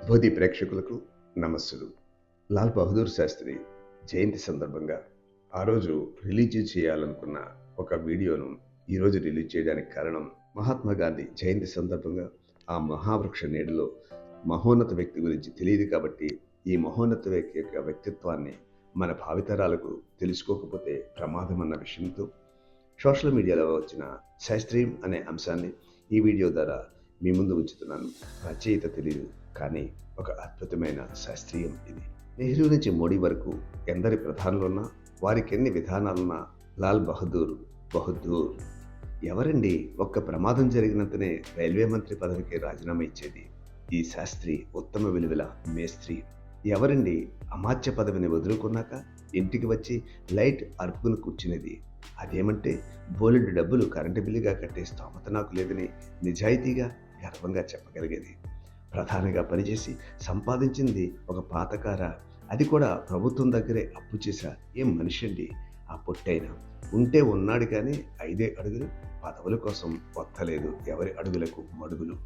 బోధి ప్రేక్షకులకు నమస్సులు. లాల్ బహదూర్ శాస్త్రి జయంతి సందర్భంగా ఆ రోజు రిలీజ్ చేయాలనుకున్న ఒక వీడియోను ఈరోజు రిలీజ్ చేయడానికి కారణం మహాత్మా గాంధీ జయంతి సందర్భంగా ఆ మహావృక్ష నీడలో మహోన్నత వ్యక్తి గురించి తెలియదు కాబట్టి ఈ మహోన్నత వ్యక్తి యొక్క వ్యక్తిత్వాన్ని మన భావితరాలకు తెలుసుకోకపోతే ప్రమాదం అన్న విషయంతో సోషల్ మీడియాలో వచ్చిన శాస్త్రీయం అనే అంశాన్ని ఈ వీడియో ద్వారా మీ ముందు ఉంచుతున్నాను. రచయిత తెలియదు కానీ ఒక అద్భుతమైన శాస్త్రీయం ఇది. నెహ్రూ నుంచి మోడీ వరకు ఎందరి ప్రధానులున్నా వారికి ఎన్ని విధానాలున్నా లాల్ బహదూర్ బహదూర్. ఎవరండి ఒక్క ప్రమాదం జరిగినంతనే రైల్వే మంత్రి పదవికి రాజీనామా ఇచ్చేది? ఈ శాస్త్రి ఉత్తమ విలువల మేస్త్రి. ఎవరండి అమాత్య పదవిని వదులుకున్నాక ఇంటికి వచ్చి లైట్ అరుపుకుని కూర్చునేది? అదేమంటే బోలెడు డబ్బులు కరెంటు బిల్లుగా కట్టే స్తోమత నాకు లేదని నిజాయితీగా గర్వంగా చెప్పగలిగేది. ప్రధానిగా పనిచేసి సంపాదించింది ఒక పాతకార. అది కూడా ప్రభుత్వం దగ్గరే అప్పు చేశా ఏం మనిషి అండి? ఆ పొట్టైన. ఉంటే ఉన్నాడు కానీ ఐదే అడుగులు పదవుల కోసం వత్తలేదు ఎవరి అడుగులకు మడుగులు?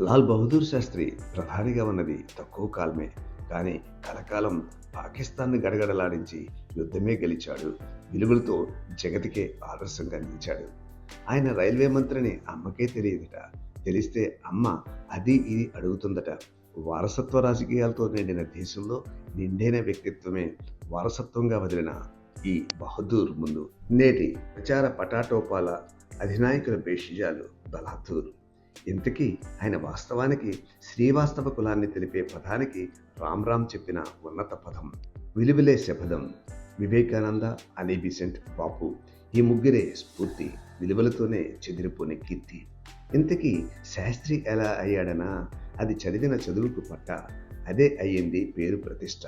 లాల్ బహదూర్ శాస్త్రి ప్రధానిగా ఉన్నది తక్కువ కాలమే. కానీ కలకాలం పాకిస్తాన్ని గడగడలాడించి యుద్ధమే గెలిచాడు. విలువలతో జగతికే ఆదర్శంగా నిలిచాడు. ఆయన రైల్వే మంత్రిని అమ్మకే తెలియదుట. తెలిస్తే అమ్మ అది ఇది అడుగుతుందట. వారసత్వ రాజకీయాలతో నిండిన దేశంలో నిండైన వ్యక్తిత్వమే వారసత్వంగా వదిలిన ఈ బహదూర్ ముందు. నేటి ప్రచార పటాటోపాల అధినాయకుల బేషిజాలు బలాదూర్ ఇంతకీ ఆయన వాస్తవానికి శ్రీవాస్తవ కులాన్ని తెలిపే పదానికి రామ్ రామ్ చెప్పిన ఉన్నత పదం. విలువలే శపథం. వివేకానంద అని బిసెంట్ బాపు ఈ ముగ్గురే స్ఫూర్తి విలువలతోనే చెదిరిపోని కీర్తి. ఇంతకీ శాస్త్రి ఎలా అయ్యాడనా? అది చదివిన చదువుకు పట్ట. అదే అయ్యింది పేరు ప్రతిష్ట.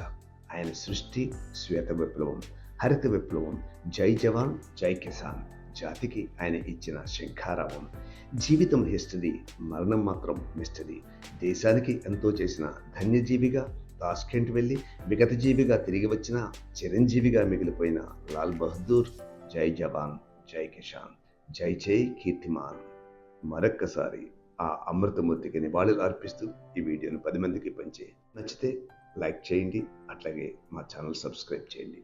ఆయన సృష్టి శ్వేత విప్లవం హరిత విప్లవం జై జవాన్ జై కిసాన్. జాతికి ఆయన ఇచ్చిన శంఖారావం. జీవితం హిస్టరీ మరణం మాత్రం మిస్టరీ. దేశానికి ఎంతో చేసిన ధన్యజీవిగా తాస్కెంట్ వెళ్ళి విగతజీవిగా తిరిగి వచ్చిన చిరంజీవిగా మిగిలిపోయిన లాల్ బహదూర్ జై జవాన్ జై కిషాన్ జై జై కీర్తిమాన్. మరొక్కసారి ఆ అమృతమూర్తికి నివాళులు అర్పిస్తూ ఈ వీడియోను పది మందికి పంచే నచ్చితే లైక్ చేయండి అట్లాగే మా ఛానల్ సబ్స్క్రైబ్ చేయండి.